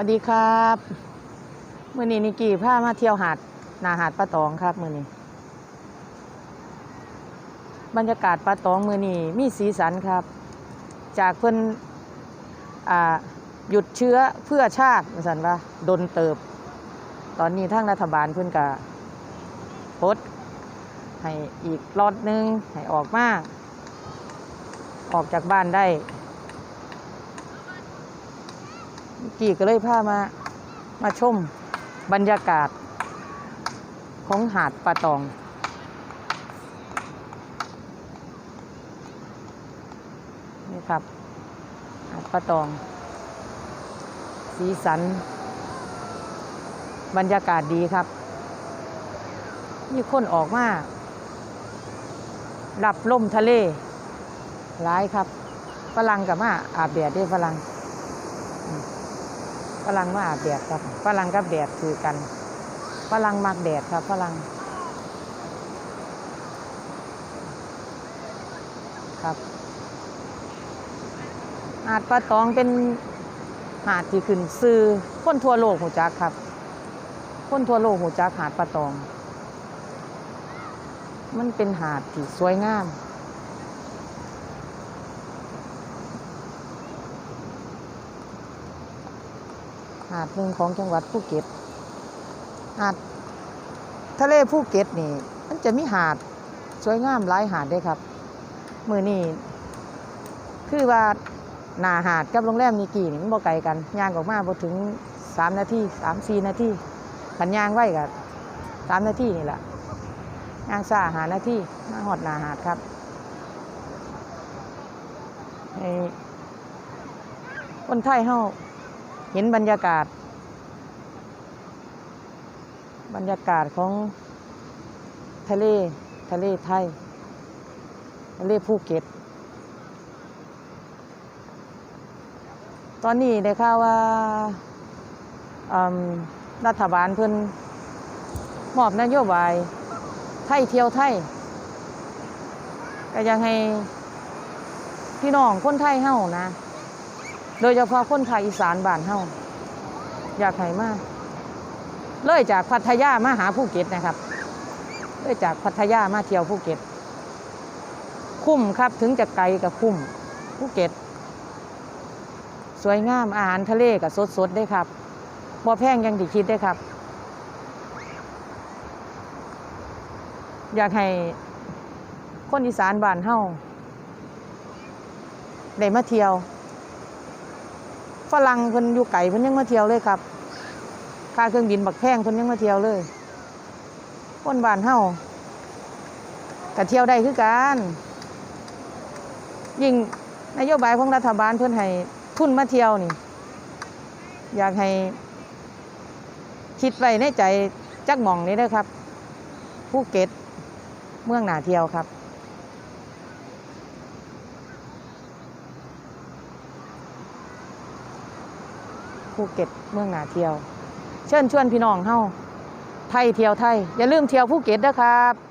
วัสดีครับมื่อนี้นิกี้พามาเที่ยวหาดนาหาดปลาตองครับมื่อนี้ บรรยากาศปลาตองมื่อนี้มีสีสันครับ จากเพิ่นอหยุดเชื้อเพื่อชาติสันว่าดนเติบ ตอนนี้ทางรัฐบาลเพิ่นกะพดให้อีกรอดนึงให้ออกมา ออกจากบ้านได้ กี่ก็เลยพามามาชมบรรยากาศของหาดปลาตอง นี่ครับ หาดปลาตอง สีสัน บรรยากาศดีครับ มีคนออกมารับลมทะเล ร้ายครับ ฝรั่งกับมาอาบแดดเด้ฝรั่ง ฝรั่งมาอาบแดดครับฝรั่งกับแดดคือกันฝรั่งมักแดดครับฝรั่งครับ หาดปลาตองเป็นหาดที่ขึ้นซื้อคนทั่วโลกหูจักครับ คนทั่วโลกหูจักหาดปลาตอง มันเป็นหาดที่สวยงาม หาดหนึ่งของจังหวัดภูเก็ตหาดทะเลภูเก็ตนี่ มันจะมีหาดสวยงามหลายหาดด้ครับ มือนี่คือว่าหนาหาดกับโรงแรมนิกี่นี่มันบ่ไกลกันย่างออกมาบ่ถึงสามนาทีสามสี่นาทีขันย่างไว้กับสามนาทีนี่แหละย่างซาหานาทีมาหอดหนาหาดครับให้คนไทยเฮา เห็นบรรยากาศ บรรยากาศของทะเลทะเลไทย ทะเลภูเก็ต ตอนนี้ได้ข่าวว่ารัฐบาลเพิ่นมอบนโยบายไทยเที่ยวไทยก็ยังให้พี่น้องคนไทยเฮานะ โดยเฉพาะคนภาคอีสานบ้านเฮาอยากให้มากเลยจากพัทยามาหาภูเก็ตนะครับเลยจากพัทยามาเที่ยวภูเก็ต คุ้มครับถึงจะไกลกับคุ้มภูเก็ต สวยงามอาหารทะเลกับสดๆได้ครับบ่แพงยังที่คิดได้ครับ อยากให้คนอีสานบ้านเฮาได้มาเที่ยว ฝรั่งเพิ่นอยู่ไก่เพิ่นยังมาเที่ยวเลยครับค่าเครื่องบินบักแพงเพิ่นยังมาเที่ยวเลยคนบ้านเฮาก็เที่ยวได้คือกันยิ่งนโยบายของรัฐบาลเพิ่อนให้ทุนมาเที่ยวนี่ อยากให้คิดไว้ในใจจักหม่องนี้เด้อครับภูเก็ตเมืองหนาเที่ยวครับ ภูเก็ตเมืองหนาเที่ยว เชิญชวนพี่น้องเฮาไทยเที่ยวไทย อย่าลืมเที่ยวภูเก็ตนะครับ